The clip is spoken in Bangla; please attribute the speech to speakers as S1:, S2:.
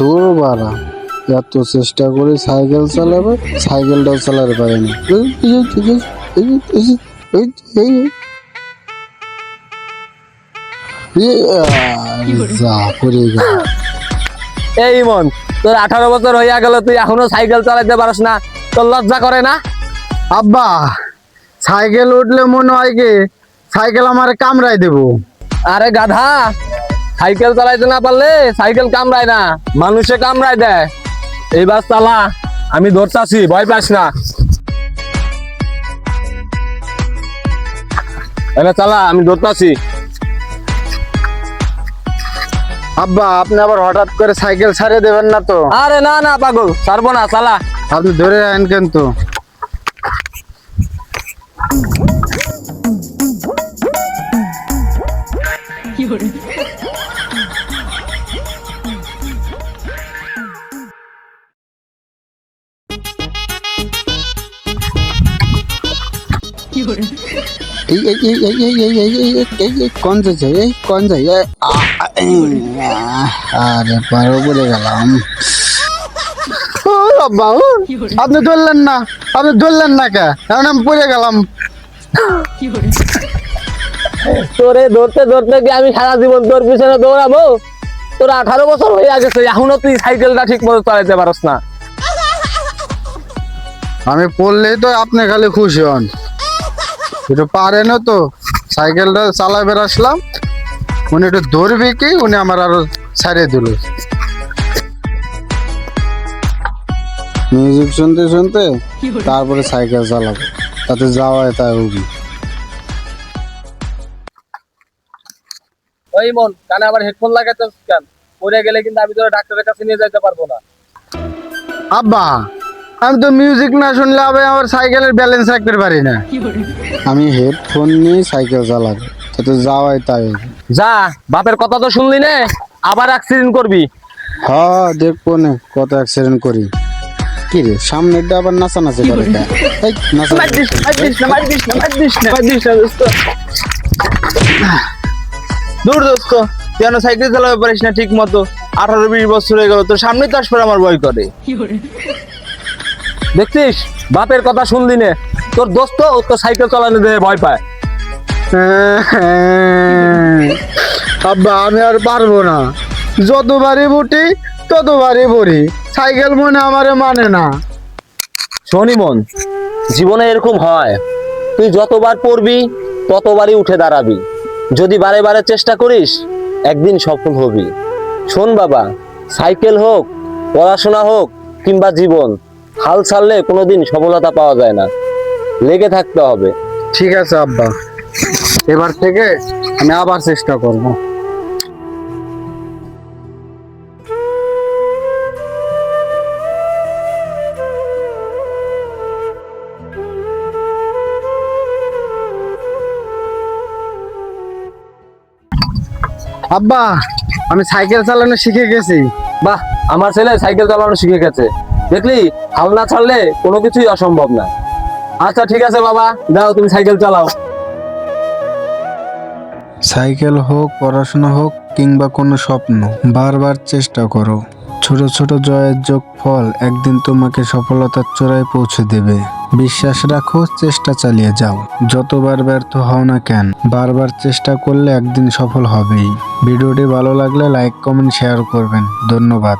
S1: দূর বাড়া এত চেষ্টা করে সাইকেল চালাবে সাইকেলটাও চালাতে পারে না। এই, এই, এই, এই, এই, এই, এই, এই। এ, আরে যা পড়ে গেল।
S2: এই মন তোর আঠারো বছর হইয়া গেল তুই এখনও সাইকেল চালাতে পারস না। তোর লজ্জা করে না?
S1: আব্বা সাইকেল উঠলে মনে হয় কি সাইকেল আমার কামড়াই দেবো।
S2: আরে গাধা সাইকেল চালাইতে না পারলে সাইকেল কামড়ায় না মানুষে কামড়ায় দেয়। এইবার চালা আমি ধরতাছি ভয় পাস না। এনে চালা আমি ধরতাছি।
S1: আব্বা আপনি আবার হঠাৎ করে সাইকেল ছাড়িয়ে দেবেন না তো?
S2: আরে না না পাগল ছাড়বো না চালা।
S1: আপনি ধরে আনেন কিন্তু। এই আপনি ধরলেন না আপনি ধরলেন না কে আমি পড়ে গেলাম
S2: তোরে ধরতে ধরতে কি আমি সারা জীবন তোর পিছনে দৌড়াবো তোর আঠারো বছর হয়ে গেছে এখনও তুই সাইকেলটা ঠিক মতো চালাতে পারস না
S1: আমি পড়লেই তো আপনি খালি খুশি হন। একটু পারেন তো। সাইকেলটা চালাই বের আসলাম। উনি একটু ধরবি কি? উনি আমার আরও ছাড়িয়ে দিল। মিউজিক শুনতে শুনতে তারপরে সাইকেল চালাবো। তাতে যাওয়ায় তাই উবি
S2: ওই মন কানে আবার হেডফোন লাগাতে কেন? পড়ে গেলে কিন্তু আমি তোর ডাক্তারের কাছে নিয়ে যেতে পারব না।
S1: আব্বা! আমি তো মিউজিক না শুনলে আমি আমার সাইকেলের ব্যালেন্স রাখতে পারি না। আমি হেডফোন নিয়ে সাইকেল চালাবো তাতে যাওয়াই তাই।
S2: যা বাপের কথা তো শুনলি নে আবার অ্যাক্সিডেন্ট করবি।
S1: হ্যাঁ দেখব না কত অ্যাক্সিডেন্ট করি। কি রে সামনেরটা আবার নাচানাচি করে।
S3: দূর দোস্ত। কেন সাইকেল চালাতে পারিস না ঠিক মতো আঠারো বিশ বছর হয়ে গেল তোর সামনে তো আসবে আমার ভয় করে।
S2: দেখছিস? বাপের কথা শুনলি নে। তোর দোস্ত ও তো সাইকেল চালানো দেহে ভয় পায়।
S1: আব্বা আমি আর পারব না। যতবারই বুটি ততবারই পড়ি সাইকেল মনে আমারে মানে না।
S2: শনি মন জীবনে এরকম হয় তুই যতবার পড়বি ততবারই উঠে দাঁড়াবি। যদি বারে বারে চেষ্টা করিস একদিন সফল হবি। শোন বাবা সাইকেল হোক পড়াশোনা হোক কিংবা জীবন হাল ছাড়লে কোনোদিন সফলতা পাওয়া যায় না। লেগে থাকতে হবে।
S1: ঠিক আছে আব্বা। এবার থেকে আমি আবার চেষ্টা করব। আব্বা আমি সাইকেল চালানো শিখে গেছি।
S2: বাহ আমার ছেলে সাইকেল চালানো শিখে গেছে। দেখলি হাল না ছাড়লে কোনো কিছুই অসম্ভব না। আচ্ছা ঠিক আছে বাবা, দাও, তুমি সাইকেল চালাও।
S1: সাইকেল হোক, পড়াশোনা হোক, কিংবা কোনো স্বপ্ন, বারবার চেষ্টা করো। ছোট ছোট জয়ের যোগ ফল একদিন তোমাকে সফলতার চূড়ায় পৌঁছে দেবে। বিশ্বাস রাখো, চেষ্টা চালিয়ে যাও। যতবার ব্যর্থ হও না কেন, বারবার চেষ্টা করলে একদিন সফল হবেই। ভিডিওটি ভালো লাগলে লাইক, কমেন্ট, শেয়ার করবেন। ধন্যবাদ।